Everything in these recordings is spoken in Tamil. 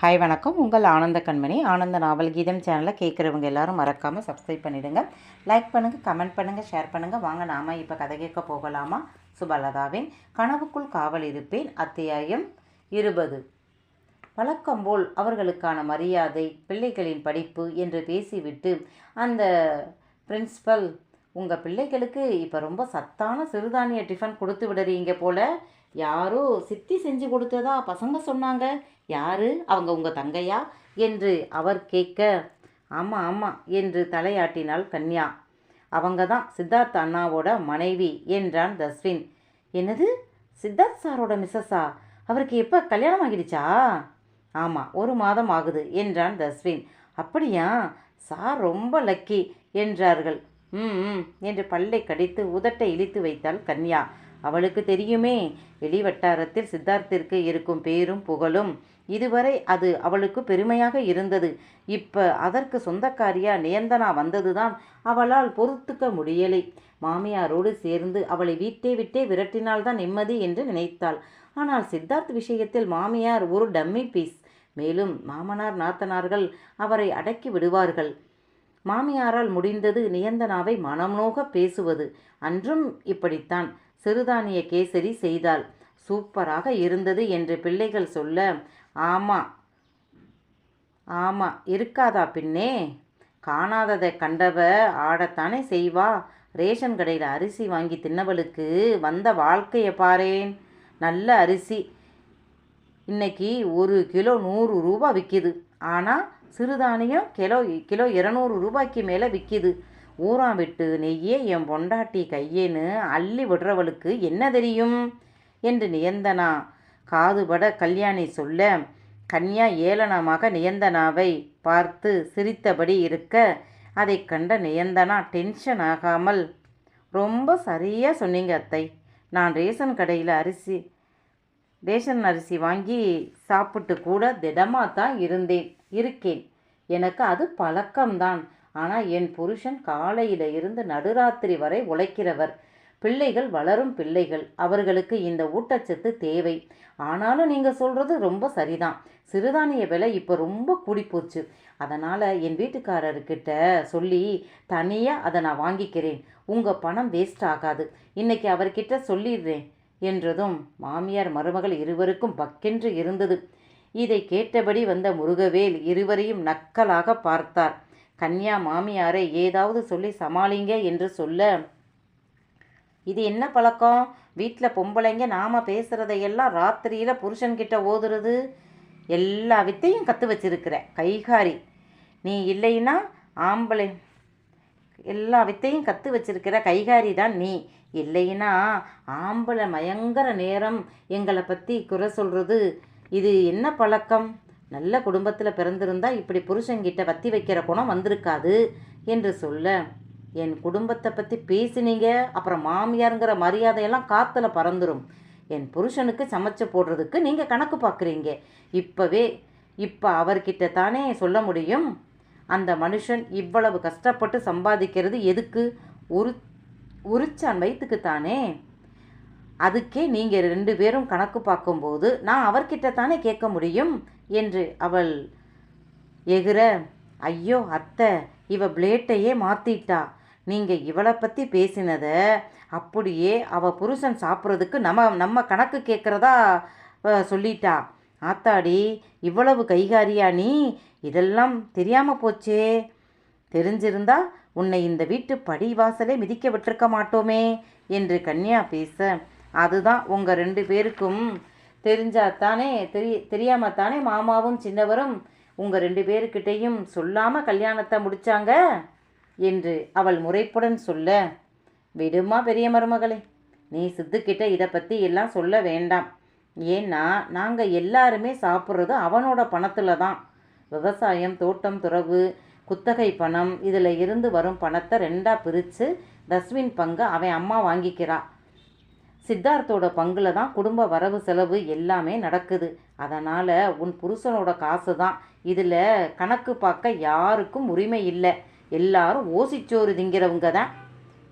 ஹாய் வணக்கம். உங்கள் ஆனந்த கண்மணி. ஆனந்த நாவல் கீதம் சேனலை கேட்குறவங்க எல்லாரும் மறக்காமல் சப்ஸ்கிரைப் பண்ணிவிடுங்க லைக் பண்ணுங்கள் கமெண்ட் பண்ணுங்கள் ஷேர் பண்ணுங்கள் வாங்க நாம இப்போ கதை கேட்க போகலாமா? சுபலதாவின் கனவுக்குள் காவல் இருப்பேன். அத்தியாயம் இருபது. வழக்கம்போல் அவர்களுக்கான மரியாதை பிள்ளைகளின் படிப்பு என்று பேசிவிட்டு அந்த பிரின்சிபல் உங்கள் பிள்ளைகளுக்கு இப்போ ரொம்ப சத்தான சிறுதானிய டிஃபன் கொடுத்து விடுறீங்க போல. யாரோ சித்தி செஞ்சு கொடுத்ததா பசங்க சொன்னாங்க. யாரு? அவங்க உங்கள் தங்கையா? என்று அவர் கேட்க ஆமாம் ஆமாம் என்று தலையாட்டினாள் கன்யா. அவங்க தான் சித்தார்த் அண்ணாவோட மனைவி என்றான் தஸ்வின். என்னது? சித்தார்த் சாரோட மிஸ்ஸஸா அவருக்கு எப்போ கல்யாணம் ஆகிடுச்சா? ஆமாம் ஒரு மாதம் ஆகுது என்றான் தஸ்வின். அப்படியா? சார் ரொம்ப லக்கி என்றார்கள். ம் ம். என்று பல்லை கடித்து உதட்டை இழித்து வைத்தாள் கன்யா. அவளுக்கு தெரியுமே வெளிவட்டாரத்தில் சித்தார்த்திற்கு இருக்கும் பேரும் புகழும். இதுவரை அது அவளுக்கு பெருமையாக இருந்தது. இப்ப அதற்கு சொந்தக்காரியா நியந்தனா வந்ததுதான் அவளால் பொறுத்துக்க முடியலை. மாமியாரோடு சேர்ந்து அவளை வீட்டை விட்டே விரட்டினால்தான் நிம்மதி என்று நினைத்தாள். ஆனால் சித்தார்த் விஷயத்தில் மாமியார் ஒரு டம்மி பீஸ். மேலும் மாமனார் நாத்தனார்கள் அவரை அடக்கி விடுவார்கள். மாமியாரால் முடிந்தது நியந்தனாவை மனம்நோக பேசுவது. அன்றும் இப்படித்தான். சிறுதானிய கேசரி செய்தாள். சூப்பராக இருந்தது என்று பிள்ளைகள் சொல்ல ஆமா ஆமா இருக்காதா பின்னே? காணாததை கண்டவ ஆடத்தானே செய்வா? ரேஷன் கடையில் அரிசி வாங்கி தின்னவளுக்கு வந்த வாழ்க்கையை பாரேன். நல்ல அரிசி. இன்னைக்கு ஒரு கிலோ நூறு ரூபா விற்கிது ஆனால் சிறுதானியம் கிலோ கிலோ இரநூறு ரூபாய்க்கு மேலே விற்கிது ஊராம் விட்டு நெய்யே என் பொண்டாட்டி கையேன்னு அள்ளி விடுறவளுக்கு என்ன தெரியும்? என்று நியந்தனா. காதுபட கல்யாணி சொல்ல கன்யா ஏளனமாக நியந்தனாவை பார்த்து சிரித்தபடி இருக்க அதை கண்ட நியந்தனா டென்ஷன் ஆகாமல் ரொம்ப சரியாக சொன்னீங்க அத்தை. நான் ரேஷன் கடையில் அரிசி ரேஷன் அரிசி வாங்கி சாப்பிட்டு கூட திடமாக தான் இருந்தேன். இருக்கேன். எனக்கு அது பழக்கம்தான். ஆனால் என் புருஷன் காலையில் இருந்து நடுராத்திரி வரை உழைக்கிறவர். பிள்ளைகள் வளரும் பிள்ளைகள். அவர்களுக்கு இந்த ஊட்டச்சத்து தேவை. ஆனாலும் நீங்கள் சொல்கிறது ரொம்ப சரிதான். சிறுதானிய விலை இப்போ ரொம்ப கூடிப்போச்சு. அதனால் என் வீட்டுக்காரர்கிட்ட சொல்லி தனியாக அதை நான் வாங்கிக்கிறேன். உங்கள் பணம் வேஸ்ட் ஆகாது. இன்னைக்கு அவர்கிட்ட சொல்லிடுறேன் என்றதும் மாமியார் மருமகள் இருவருக்கும் பக்கென்று இருந்தது. இதை கேட்டபடி வந்த முருகவேல் இருவரையும் நக்கலாக பார்த்தார். கன்யா மாமியாரை ஏதாவது சொல்லி சமாளிங்க என்று சொல்ல இது என்ன பழக்கம்? வீட்டில் பொம்பளைங்க நாம் பேசுகிறதையெல்லாம் ராத்திரியில் புருஷன்கிட்ட ஓதுறது? எல்லா வித்தையும் கற்று வச்சிருக்கிற. கைகாரி நீ இல்லைன்னா ஆம்பளை எல்லா வித்தையும் கற்று வச்சிருக்கிற கைகாரி தான் நீ. இல்லைன்னா ஆம்பளை பயங்கர நேரம் எங்களை பற்றி குறை சொல்கிறது இது என்ன பழக்கம்? நல்ல குடும்பத்தில் பிறந்திருந்தா இப்படி புருஷங்கிட்ட வத்தி வைக்கிற குணம் வந்திருக்காது என்று சொல்ல என் குடும்பத்தை பற்றி பேசினீங்க அப்புறம் மாமியாருங்கிற மரியாதையெல்லாம் காற்றுல பறந்துடும் என் புருஷனுக்கு சமைச்சு போடுறதுக்கு நீங்கள் கணக்கு பார்க்குறீங்க இப்போவே இப்போ அவர்கிட்ட தானே சொல்ல முடியும்? அந்த மனுஷன் இவ்வளவு கஷ்டப்பட்டு சம்பாதிக்கிறது எதுக்கு? உரு உரிச்சான் வயிற்றுக்கு தானே? அதுக்கே நீங்கள் ரெண்டு பேரும் கணக்கு பார்க்கும்போது நான் அவர்கிட்ட தானே கேட்க முடியும்? என்று அவள் எகிற ஐயோ அத்தை இவ பிளேட்டையே மாற்றிட்டா நீங்கள் இவளை பற்றி பேசினதை அப்படியே அவ புருஷன் சாப்பிட்றதுக்கு நம்ம நம்ம கணக்கு கேட்குறதா சொல்லிட்டா. ஆத்தாடி இவ்வளவு கைகாரியா நீ? இதெல்லாம் தெரியாமல் போச்சே. தெரிஞ்சிருந்தா உன்னை இந்த வீட்டு படி வாசலே மிதிக்க விட்டிருக்க மாட்டோமே என்று கன்யா பேச அதுதான் உங்கள் ரெண்டு பேருக்கும் தெரிஞ்சாத்தானே தெரிய தெரியாமல் தானே மாமாவும் சின்னவரும் உங்கள் ரெண்டு பேருக்கிட்டேயும் சொல்லாமல் கல்யாணத்தை முடித்தாங்க என்று அவள் முறைப்புடன் சொல்ல விடுமா பெரிய மருமகளே நீ சித்துக்கிட்ட இதை பற்றி எல்லாம் சொல்ல வேண்டாம். ஏன்னா நாங்கள் எல்லாருமே சாப்பிட்றது அவனோட பணத்தில் தான். விவசாயம் தோட்டம் துறவு குத்தகை பணம் இதில் இருந்து வரும் பணத்தை ரெண்டாக பிரித்து தஸ்வின் பங்கை அவன் அம்மா வாங்கிக்கிறாள் சித்தார்த்தோட பங்கில் தான் குடும்ப வரவு செலவு எல்லாமே நடக்குது. அதனால் உன் புருஷனோட காசு தான். இதில் கணக்கு பார்க்க யாருக்கும் உரிமை இல்லை. எல்லாரும் ஓசிச்சோறு திங்கிறவங்க தான்.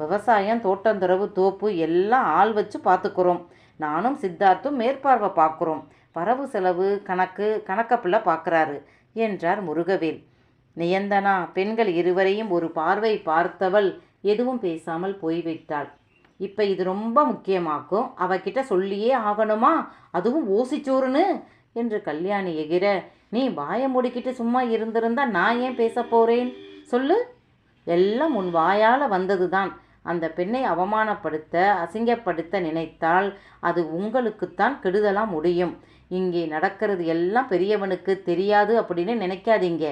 விவசாயம் தோட்டந்தரவு தோப்பு எல்லாம் ஆள் வச்சு பார்த்துக்குறோம் நானும் சித்தார்த்தும் மேற்பார்வை பார்க்குறோம் வரவு செலவு கணக்கு கணக்கப்பிள்ளை பார்க்குறாரு என்றார் முருகவேல். நியந்தனா பெண்கள் இருவரையும் ஒரு பார்வை பார்த்தவள் எதுவும் பேசாமல் போய்விட்டாள். இப்போ இது ரொம்ப முக்கியமாக்கும். அவகிட்ட சொல்லியே ஆகணுமா? அதுவும் ஓசிச்சோறுன்னு? என்று கல்யாணி எகிர நீ வாயை மூடிக்கிட்டு சும்மா இருந்திருந்தா நான் ஏன் பேச போகிறேன் சொல்லு. எல்லாம் உன் வாயால் வந்தது தான் அந்த பெண்ணை அவமானப்படுத்த அசிங்கப்படுத்த நினைத்தால் அது உங்களுக்குத்தான் கெடுதலாம் முடியும். இங்கே நடக்கிறது எல்லாம் பெரியவனுக்கு தெரியாது அப்படின்னு நினைக்காதீங்க.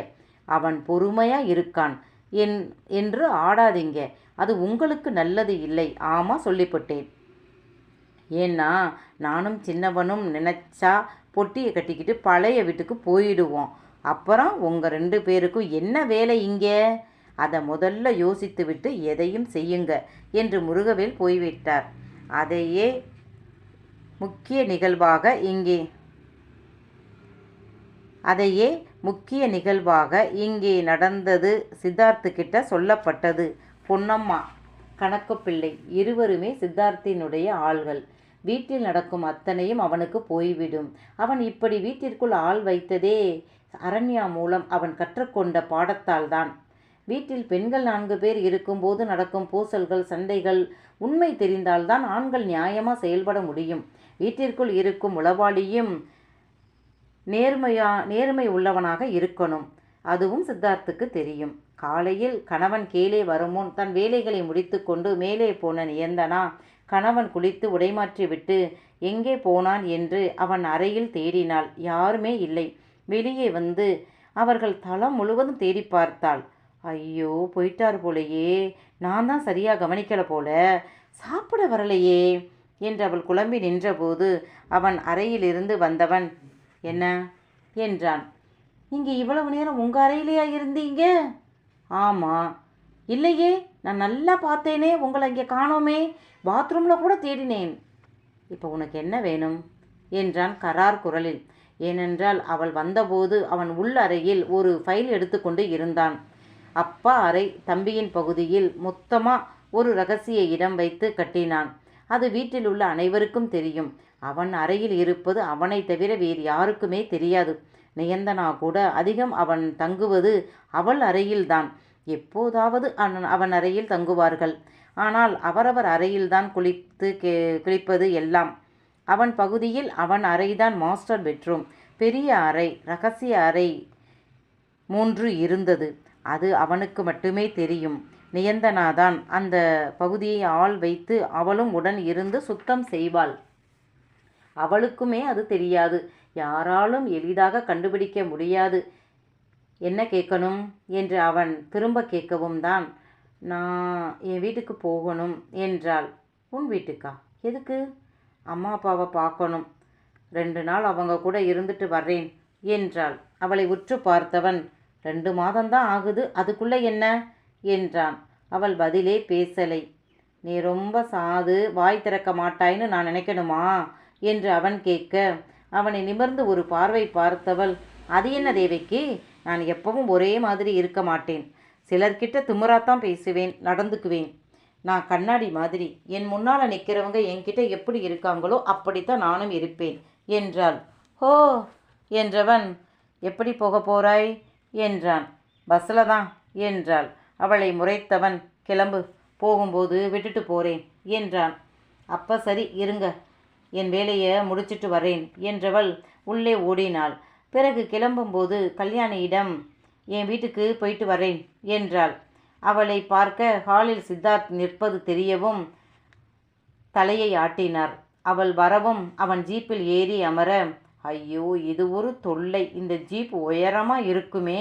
அவன் பொறுமையாக இருக்கான். என் என்று ஆடாதீங்க. அது உங்களுக்கு நல்லது இல்லை. ஆமாம் சொல்லிவிட்டேன் ஏன்னா நானும் சின்னவனும் நினச்சா பொட்டியை கட்டிக்கிட்டு பழைய வீட்டுக்கு போயிடுவோம். அப்புறம் உங்கள் ரெண்டு பேருக்கும் என்ன வேலை இங்கே? அதை முதல்ல யோசித்து விட்டு எதையும் செய்யுங்க என்று முருகவேல் போய்விட்டார். அதையே முக்கிய நிகழ்வாக இங்கே அதையே முக்கிய நிகழ்வாக இங்கே நடந்தது சித்தார்த்து கிட்ட சொல்லப்பட்டது. பொன்னம்மா கணக்கு பிள்ளை இருவருமே சித்தார்த்தினுடைய ஆள்கள். வீட்டில் நடக்கும் அத்தனையும் அவனுக்கு போய்விடும். அவன் இப்படி வீட்டிற்குள் ஆள் வைத்ததே அரண்யா மூலம் அவன் கற்றுக்கொண்ட பாடத்தால் தான் வீட்டில் பெண்கள் நான்கு பேர் இருக்கும்போது நடக்கும் பூசல்கள் சண்டைகள் உண்மை தெரிந்தால்தான் ஆண்கள் நியாயமாக செயல்பட முடியும். வீட்டிற்குள் இருக்கும் உளவாளியும் நேர்மையா நேர்மை உள்ளவனாக இருக்கணும். அதுவும் சித்தார்த்துக்கு தெரியும். காலையில் கணவன் கீழே வருமுன் தன் வேலைகளை முடித்துக்கொண்டு மேலே போன நியந்தனா கணவன் குளித்து உடைமாற்றிவிட்டு எங்கே போனான்? என்று அவன் அறையில் தேடினாள். யாருமே இல்லை. வெளியே வந்து அவர்கள் தளம் முழுவதும் தேடி பார்த்தாள். ஐயோ போயிட்டார் போலையே. நான் தான் சரியாக கவனிக்கல போல. சாப்பிட வரலையே. என்று அவள் குழம்பி நின்றபோது அவன் அறையிலிருந்து வந்தவன் என்ன? என்றான். இங்கே இவ்வளவு நேரம் உங்கள் அறையிலேயா இருந்தீங்க? ஆமாம் இல்லையே நான் நல்லா பார்த்தேனே உங்களை இங்கே காணோமே பாத்ரூமில் கூட தேடினேன். இப்போ உனக்கு என்ன வேணும்? என்றான் கரார் குரலில். ஏனென்றால் அவள் வந்தபோது அவன் உள் அறையில் ஒரு ஃபைல் எடுத்துக்கொண்டு இருந்தான். அப்பா அறை தம்பியின் பகுதியில் மொத்தமாக ஒரு ரகசிய இடம் வைத்து கட்டினான். அது வீட்டில் உள்ள அனைவருக்கும் தெரியும். அவன் அறையில் இருப்பது அவனை தவிர வேறு யாருக்குமே தெரியாது. நியந்தனா கூட அதிகம் அவன் தங்குவது அவள் அறையில்தான். எப்போதாவது அவன் அவன் அறையில் தங்குவார்கள். ஆனால் அவரவர் அறையில்தான் குளித்து கே குளிப்பது எல்லாம். அவன் பகுதியில் அவன் அறைதான் மாஸ்டர் பெட்ரூம். பெரிய அறை ரகசிய அறை மூன்று இருந்தது. அது அவனுக்கு மட்டுமே தெரியும். நியந்தனாதான். அந்த பகுதியை ஆள் வைத்து அவளும் உடன் இருந்து சுத்தம் செய்வாள். அவளுக்குமே அது தெரியாது. யாராலும் எளிதாக கண்டுபிடிக்க முடியாது. என்ன கேட்கணும்? என்று அவன் திரும்ப கேட்கவும் தான் நான் என் வீட்டுக்கு போகணும் என்றாள். உன் வீட்டுக்கா? எதுக்கு? அம்மா அப்பாவை பார்க்கணும். ரெண்டு நாள் அவங்க கூட இருந்துட்டு வர்றேன் என்றாள். அவளை உற்று பார்த்தவன் ரெண்டு மாதம்தான் ஆகுது. அதுக்குள்ளே என்ன? என்றான். அவள் பதிலே பேசலை. நீ ரொம்ப சாது வாய் திறக்க மாட்டாய்ன்னு நான் நினைக்கணுமா? என்று அவன் கேட்க. அவனை நிமிர்ந்து ஒரு பார்வை பார்த்தவள் அது என்ன தேவைக்கு நான் எப்பவும் ஒரே மாதிரி இருக்க மாட்டேன். சிலர்கிட்ட திமுறாத்தான் பேசுவேன் நடந்துக்குவேன். நான் கண்ணாடி மாதிரி. என் முன்னால் நிற்கிறவங்க என்கிட்ட எப்படி இருக்காங்களோ அப்படித்தான் நானும் இருப்பேன் என்றாள். ஹோ என்றவன் எப்படி போக போறாய்? என்றான். பஸ்ஸில் தான் என்றாள். அவளை முறைத்தவன். கிளம்பு போகும்போது விட்டுட்டு போறேன் என்றான். அப்ப சரி இருங்க. என் வேலையை முடிச்சிட்டு வரேன் என்றவள் உள்ளே ஓடினாள். பிறகு கிளம்பும்போது கல்யாணியிடம் என் வீட்டுக்கு போயிட்டு வரேன் என்றாள். அவளை பார்க்க ஹாலில் சித்தார்த் நிற்பது தெரியவும் தலையை ஆட்டினார். அவள் வரவும் அவன் ஜீப்பில் ஏறி அமர ஐயோ இது ஒரு தொல்லை. இந்த ஜீப் உயரமாக இருக்குமே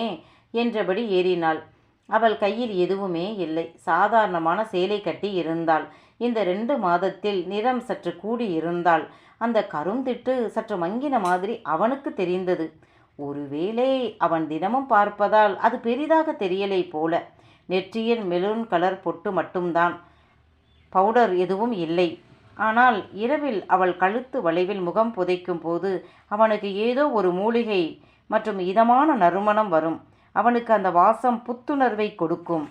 என்றபடி ஏறினாள். அவள் கையில் எதுவுமே இல்லை. சாதாரணமான சேலை கட்டி இருந்தாள். இந்த ரெண்டு மாதத்தில் நிறம் சற்று கூடி இருந்தாள். அந்த கருந்திட்டு சற்று மங்கின மாதிரி அவனுக்கு தெரிந்தது. ஒருவேளை அவன் தினமும் பார்ப்பதால் அது பெரிதாக தெரியலை போல. நெற்றியின் மெலூன் கலர் பொட்டு மட்டும்தான். பவுடர் எதுவும் இல்லை. ஆனால் இரவில் அவள் கழுத்து வளைவில் முகம் புதைக்கும் போது அவனுக்கு ஏதோ ஒரு மூலிகை மற்றும் இதமான நறுமணம் வரும். அவனுக்கு அந்த வாசம் புத்துணர்வை கொடுக்கும்.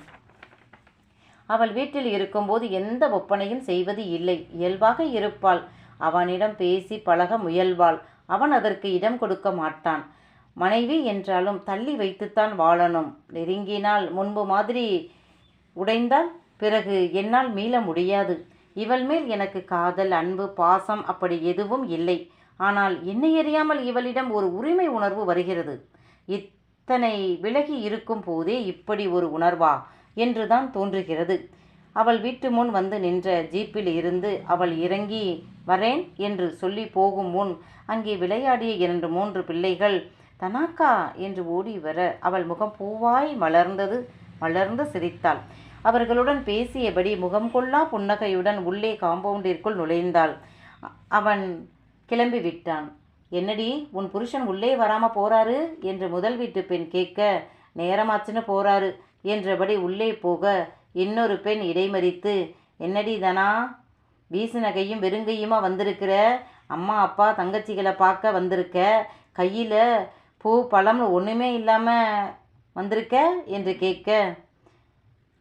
அவள் வீட்டில் இருக்கும்போது எந்த ஒப்பனையும் செய்வது இல்லை. இயல்பாக இருப்பாள். அவனிடம் பேசி பழக முயல்வாள். அவன் அதற்கு இடம் கொடுக்க மாட்டான். மனைவி என்றாலும் தள்ளி வைத்துத்தான் வாழணும். நெருங்கினால் முன்பு மாதிரி உடைந்தால் பிறகு என்னால் மீள முடியாது. இவள் மேல் எனக்கு காதல் அன்பு பாசம் அப்படி எதுவும் இல்லை. ஆனால் என்னை அறியாமல் இவளிடம் ஒரு உரிமை உணர்வு வருகிறது. இத் தன்னை விலகி இருக்கும் போதே இப்படி ஒரு உணர்வா? என்றுதான் தோன்றுகிறது. அவள் வீட்டு முன் வந்து நின்ற ஜீப்பில் இருந்து அவள் இறங்கி வரேன் என்று சொல்லி போகும் முன் அங்கே விளையாடிய இரண்டு மூன்று பிள்ளைகள் தனாக்கா என்று ஓடி வர அவள் முகம் பூவாய் மலர்ந்தது மலர்ந்து சிரித்தாள். அவர்களுடன் பேசியபடி முகம் கொள்ளா புன்னகையுடன் உள்ளே காம்பவுண்டிற்குள் நுழைந்தாள். அவன் கிளம்பி விட்டான் என்னடி உன் புருஷன் உள்ளே வராமல் போறாரு? என்று முதல் வீட்டு பெண் கேட்க நேரமாச்சுன்னு போறாரு என்றபடி உள்ளே போக இன்னொரு பெண் இடைமறித்து என்னடி தனா வீசுநகையும் வெறுங்கையுமா வந்திருக்கிற? அம்மா அப்பா தங்கச்சிகளை பார்க்க வந்திருக்க? கையில் பூ பழம் ஒன்றுமே இல்லாமல் வந்திருக்க? என்று கேட்க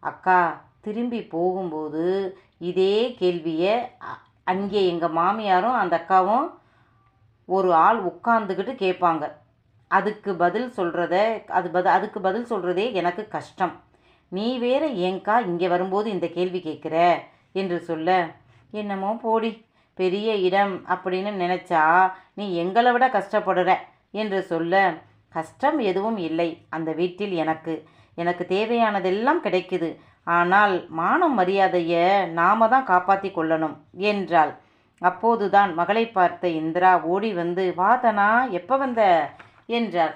அக்கா திரும்பி போகும்போது இதே கேள்வியை அங்கே எங்கள் மாமியாரும் அந்த அக்காவும் ஒரு ஆள் உட்காந்துக்கிட்டு கேட்பாங்க. அதுக்கு பதில் சொல்கிறத அது பத அதுக்கு பதில் சொல்கிறதே எனக்கு கஷ்டம். நீ வேற ஏங்கா இங்கே வரும்போது இந்த கேள்வி கேட்குற? என்று சொல்ல என்னமோ போடி பெரிய இடம் அப்படின்னு நினச்சா நீ எங்களை விட கஷ்டப்படுற என்று சொல்ல கஷ்டம் எதுவும் இல்லை. அந்த வீட்டில் எனக்கு எனக்கு தேவையானதெல்லாம் கிடைக்குது. ஆனால் மானம் மரியாதையை நாம தான் காப்பாற்றி கொள்ளணும் என்றாள். அப்போதுதான் மகளை பார்த்த இந்திரா ஓடி வந்து வாதனா எப்போ வந்த? என்றார்.